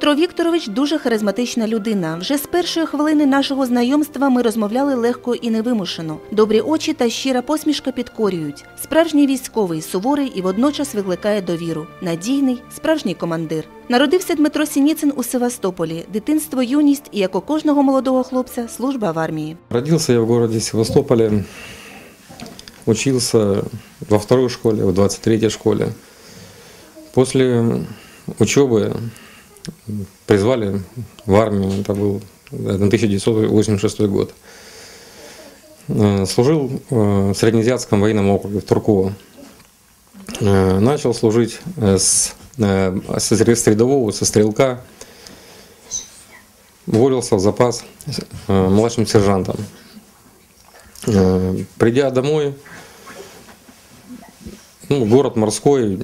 Дмитро Вікторович дуже харизматична людина. Вже з першої хвилини нашого знайомства ми розмовляли легко і невимушено. Добрі очі та щира посмішка підкорюють. Справжній військовий, суворий і водночас викликає довіру. Надійний, справжній командир. Народився Дмитро Сініцин у Севастополі. Дитинство, юність і як у кожного молодого хлопця, служба в армії. Родился я в городе Севастополе, учился во второй школе, в 23-й школе. После учебы призвали в армию, это был 1986 год. Э, Служил э, в Среднеазиатском военном округе в Турково. Э, Начал служить с, с рядового, со стрелка. Уволился в запас младшим сержантом. Придя домой, ну, город морской,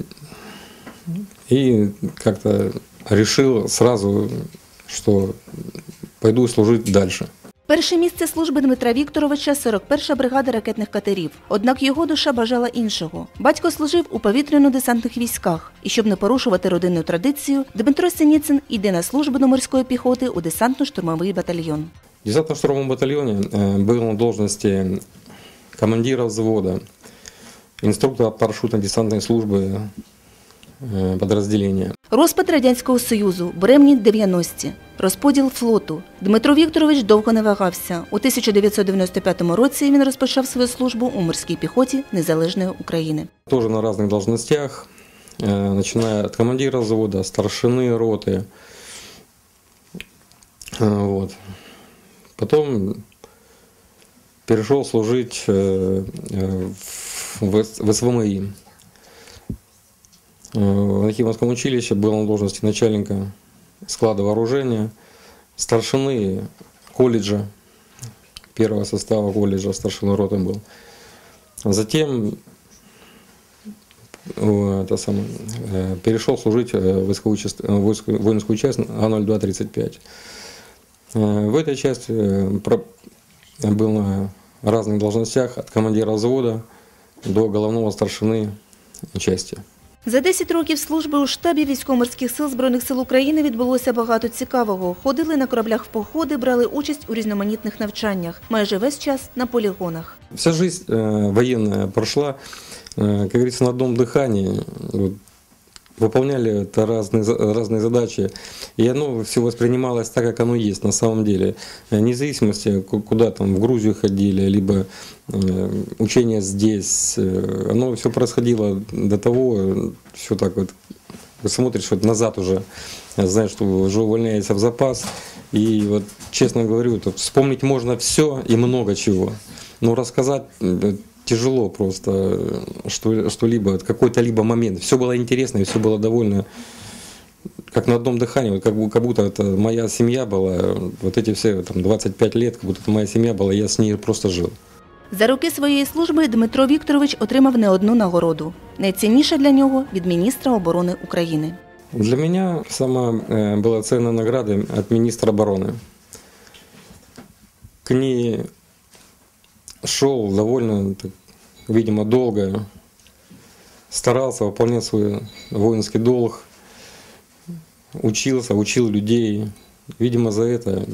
и как-то решил сразу, что пойду служить дальше. Перше місце служби Дмитра Вікторовича 41-ша бригада ракетних катерів. Однак його душа бажала іншого. Батько служив у повітряно-десантних військах, і щоб не порушувати родинну традицію, Дмитро Синіцин йде на службу до морської піхоти у десантно-штурмовий батальйон. В десантно-штурмовом батальоне э, был на должности командира взвода, инструктора парашютно-десантной службы э, подразделения. Розпад Радянського Союзу, буремні 90-ті, розподіл флоту. Дмитро Вікторович довго не вагався. У 1995 році він розпочав свою службу у морській піхоті Незалежної України. Тоже на разных должностях, э, начиная от командира взвода, старшины роты. Э, Вот. Потом перешел служить э, э, в ВС- в СВМИ. Э, В Нахимовском училище был на должности начальника склада вооружения, старшины колледжа, первого состава колледжа, старшины роты был. Затем это самое, э, перешел служить э, в воинскую часть А-0235. Э, В этой части был на разных должностях от командира взвода до головного старшины части. За 10 років служби у штабі військово-морських сил Збройних сил України відбулося багато цікавого. Ходили на кораблях в походи, брали участь у різноманітних навчаннях. Майже весь час на полігонах. Вся жизнь э, военная прошла, э, как говорится, на одном дыхании. Выполняли это разные, разные задачи, и оно все воспринималось так, как оно есть на самом деле. Э, Вне зависимости, ку- куда там, в Грузию ходили, либо э, учения здесь, э, оно все происходило до того, все так вот, смотришь вот назад уже, знаешь, что уже увольняется в запас, и вот, честно говорю, вспомнить можно все и много чего. Но рассказать э, тяжело просто э, что, что-либо, какой-то либо момент. Все было интересно и все было довольно как на одном дыхании, вот как, бу- как будто это моя семья была, э, вот эти все там 25 лет, как будто это моя семья была, я с ней просто жил. За роки своєї служби Дмитро Вікторович отримав не одну нагороду. Найцінніша для нього від міністра оборони України. Для меня самая э, была ценная награда от министра обороны. К ней шел довольно, так, видимо, долго, старался выполнять свой воинский долг, учился, учил людей. Видимо, за это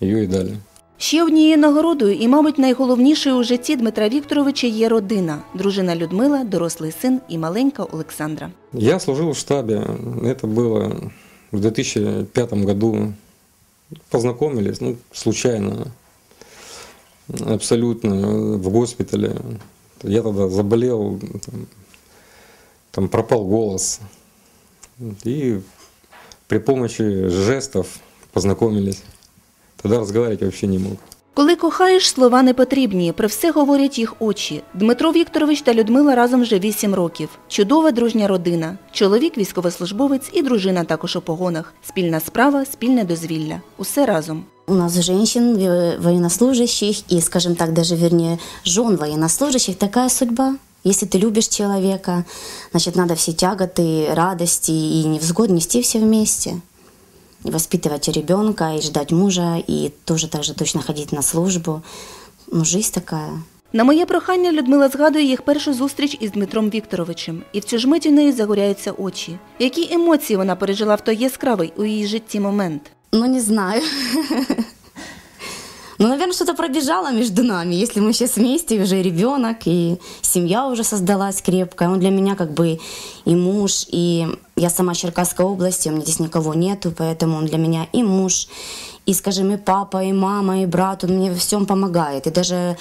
ее и дали. Ще однією нагородою і, мабуть, найголовнішою у житті Дмитра Вікторовича є родина, дружина Людмила, дорослий син і маленька Олександра. Я служил в штабе, это было в 2005 году. Познакомились, ну, случайно, абсолютно, в госпитале. Я тогда заболел, там, там пропал голос. И при помощи жестов познакомились. Тогда разговаривать вообще не мог. Коли кохаєш, слова не потрібні, про все говорять їх очі. Дмитро Вікторович та Людмила разом вже вісім років. Чудова дружня родина. Чоловік військовослужбовець і дружина також у погонах. Спільна справа, спільне дозвілля. Усе разом. У нас женщин, э, военнослужащих и, скажем так, даже вернее, жен военнослужащих такая судьба. Если ты любишь человека, значит, надо все тяготы, радости и невзгоды нести все вместе. Воспитывать ребенка, и ждать мужа, и тоже так же точно ходить на службу. Ну, жизнь такая. На моє прохання Людмила згадує їх першу зустріч із Дмитром Вікторовичем, і в цю ж мить у неї загоряються очі. Які емоції вона пережила в той яскравий у її житті момент? Ну, не знаю. Ну, наверное, что-то пробежало между нами. Если мы сейчас вместе, уже ребенок, и семья уже создалась крепкая. Он для меня как бы и муж, и я сама Черкасской области, у меня здесь никого нету, поэтому он для меня и муж, и, скажем, и папа, и мама, и брат, он мне во всем помогает. И даже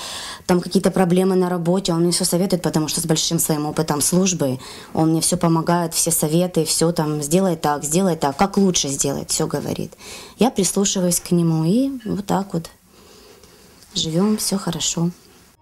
там какие-то проблемы на работе, он мне все советует, потому что с большим своим опытом службы он мне все помогает, все советы, все там, сделай так, сделай так, как лучше сделать, все говорит. Я прислушиваюсь к нему, и вот так вот живем, все хорошо.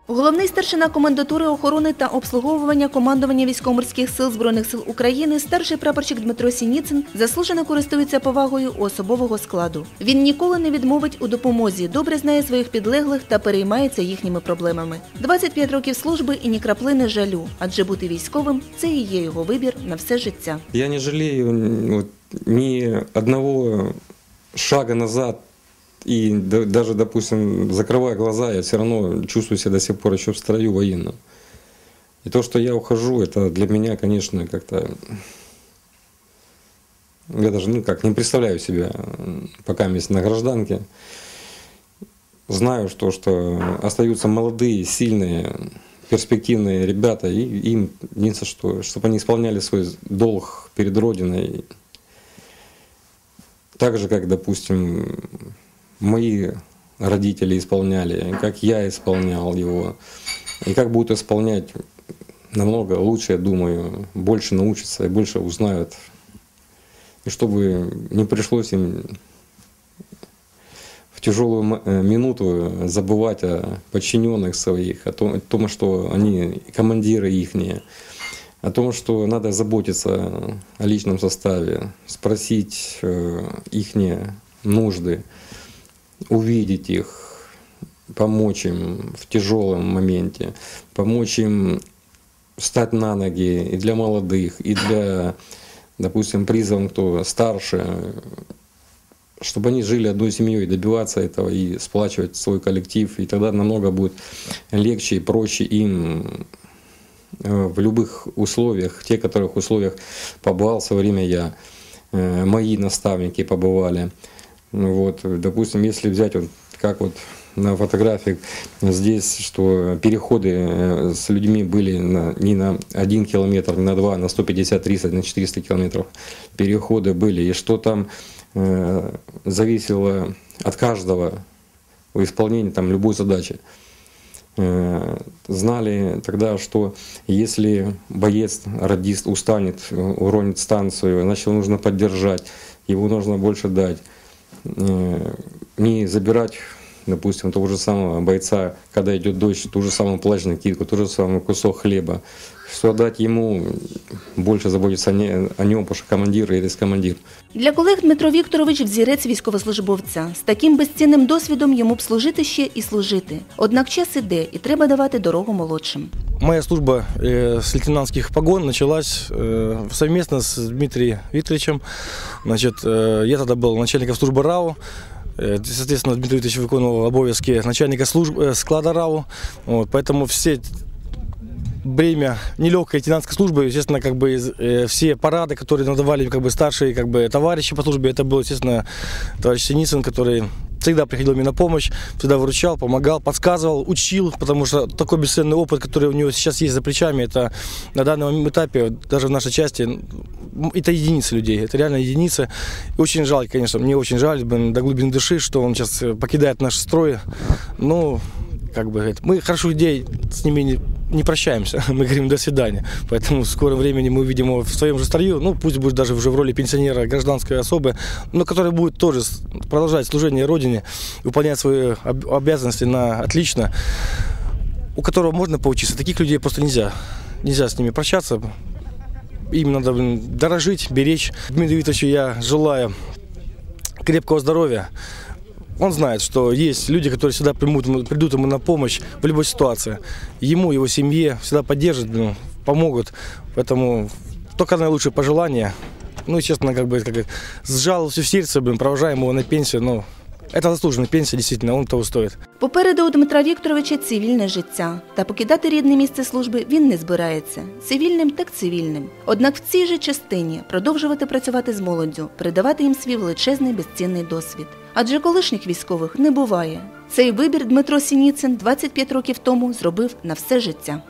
Головний старшина комендатури охорони та обслуговування командування військово-морських сил Збройних сил України, старший прапорщик Дмитро Сініцин, заслужено користується повагою особового складу. Він ніколи не відмовить у допомозі, добре знає своїх підлеглих та переймається їхніми проблемами. 25 років служби і ні краплини жалю, адже бути військовим це і є його вибір на все життя. Я не вот, ни одного шага назад. И да- даже, допустим, закрывая глаза, я все равно чувствую себя до сих пор еще в строю военном. И то, что я ухожу, это для меня, конечно, как-то... Я даже, ну как, не представляю себя, пока есть на гражданке. Знаю, что, что остаются молодые, сильные, перспективные ребята, и им единственное, что, чтобы они исполняли свой долг перед Родиной. Так же, как, допустим, мои родители исполняли, как я исполнял его, и как будут исполнять намного лучше, я думаю, больше научатся и больше узнают. И чтобы не пришлось им в тяжелую э, минуту забывать о подчиненных своих, о том, о том, что они командиры ихние, о том, что надо заботиться о личном составе, спросить их нужды, увидеть их, помочь им в тяжелом моменте, помочь им встать на ноги и для молодых, и для, допустим, призовом, кто старше, чтобы они жили одной семьей, добиваться этого и сплачивать свой коллектив, и тогда намного будет легче и проще им э, в любых условиях, в тех, которых условиях побывал в свое время я, э, мои наставники побывали. Ну Вот, допустим, если взять вот как вот на фотографии здесь, что переходы э, с людьми были на, не на один километр, не на два, на 150, 300, на 400 километров. Переходы были, и что там э, зависело от каждого в там любой задачи. Э, знали тогда, что если боец, радист устанет, уронит станцию, значит его нужно поддержать, его нужно больше дать. Э, Не забирать, допустим, того же самого бойца, когда идет дождь, ту же самую плащ накидку, ту же самый кусок хлеба. Что дать ему, больше заботиться о не- о нем, потому что командир и есть командир. Для колег Дмитро Вікторович взірець військовослужбовця. З таким безцінним досвідом йому б служити ще і служити. Однак час іде, і треба давати дорогу молодшим. Моя служба э, с лейтенантских погон началась э, совместно с Дмитрием Викторовичем. Значит, э, я тогда был начальником службы РАУ. Э, Соответственно, Дмитрий Викторович выполнил обовязки начальника служб, э, склада РАУ. Вот, поэтому все бремя нелегкой лейтенантской службы, естественно, как бы э, все парады, которые надавали как бы старшие как бы товарищи по службе, это был, естественно, товарищ Синицын, который всегда приходил мне на помощь, всегда выручал, помогал, подсказывал, учил, потому что такой бесценный опыт, который у него сейчас есть за плечами, это на данном этапе, даже в нашей части, это единицы людей, это реально единицы. И очень жаль, конечно, мне очень жаль блин, до глубины души, что он сейчас э, покидает наш строй. Ну, как бы мы хороших людей с ними не, прощаемся, мы говорим до свидания. Поэтому в скором времени мы увидим его в своем же строю, ну пусть будет даже уже в роли пенсионера гражданской особы, но который будет тоже продолжать служение Родине, выполнять свои об- обязанности на отлично, у которого можно поучиться. Таких людей просто нельзя. Нельзя с ними прощаться. Им надо дорожить, беречь. Дмитрию Викторовичу я желаю крепкого здоровья. Он знает, что есть люди, которые всегда примут придут ему на помощь в любой ситуации. Ему, его семье всегда поддержат, ну, помогут. Поэтому только наилучшие пожелания. Ну, и, честно, как бы, как, бы, с жалостью в сердце, блин, провожаем его на пенсию, ну, Это заслуженная пенсия, действительно, он того стоит. Попереду у Дмитра Вікторовича цивільне життя. Та покидати рідне місце служби він не збирається. Цивільним так цивільним. Однак в цій же частині продовжувати працювати з молоддю, передавати їм свій величезний безцінний досвід. Адже колишніх військових не буває. Цей вибір Дмитро Сініцин 25 років тому зробив на все життя.